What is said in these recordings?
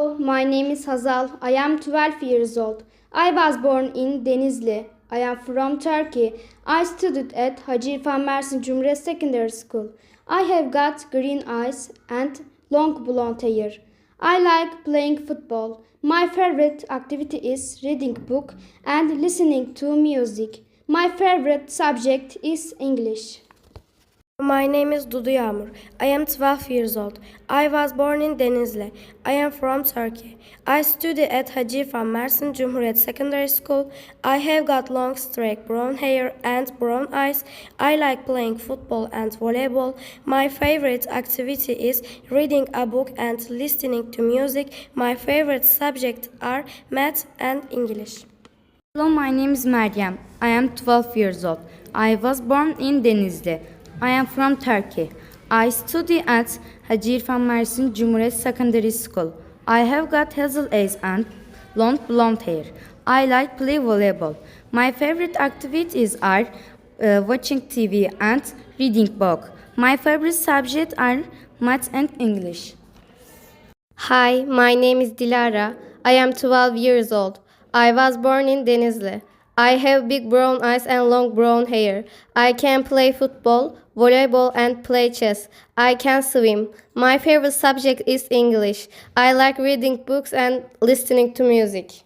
Hello, My name is Hazal. I am 12 years old. I was born in Denizli. I am from Turkey. I studied at Hacı İrfan Mersin Cumhuriyet Secondary School. I have got green eyes and long blonde hair. I like playing football. My favorite activity is reading book and listening to music. My favorite subject is English. My name is Dudu Yağmur. I am 12 years old. I was born in Denizli. I am from Turkey. I study at Hacı İrfan Mersin Cumhuriyet Secondary School. I have got long straight brown hair and brown eyes. I like playing football and volleyball. My favorite activity is reading a book and listening to music. My favorite subjects are math and English. Hello, my name is Meryem. I am 12 years old. I was born in Denizli. I am from Turkey. I study at Hacı İrfan Mersin Cumhuriyet Secondary School. I have got hazel eyes and long blonde hair. I like play volleyball. My favorite activities are uh, watching TV and reading book. My favorite subjects are math and English. Hi, my name is Dilara. I am 12 years old. I was born in Denizli. I have big brown eyes and long brown hair. I can play football, volleyball, and play chess. I can swim. My favorite subject is English. I like reading books and listening to music.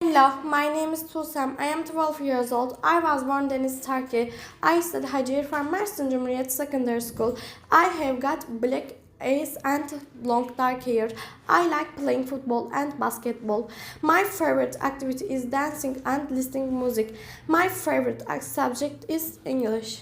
Hello, my name is Tusem. I am 12 years old. I was born in Turkey. I study Hacı İrfan Mersin Cumhuriyet Secondary School. I have got black eyes and long dark hair. I like playing football and basketball. My favorite activity is dancing and listening music. My favorite subject is English.